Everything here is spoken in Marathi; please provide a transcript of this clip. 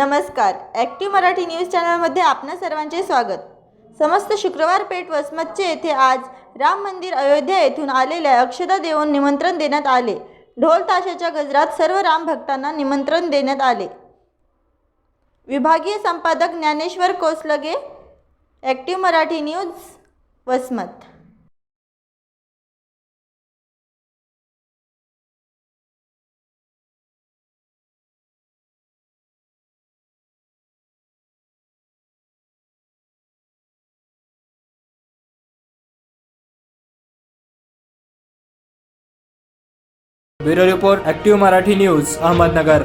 नमस्कार. ॲक्टिव्ह मराठी न्यूज चॅनलमध्ये आपणा सर्वांचे स्वागत. समस्त शुक्रवार पेठ वसमतचे येथे आज राम मंदिर अयोध्या येथून आलेल्या अक्षदा देऊन निमंत्रण देण्यात आले. ढोल ताशाच्या गजरात सर्व राम भक्तांना निमंत्रण देण्यात आले. विभागीय संपादक Dnyaneshwar Kosalge active Marathi news Vasmat. Bureau report active Marathi news Ahmednagar.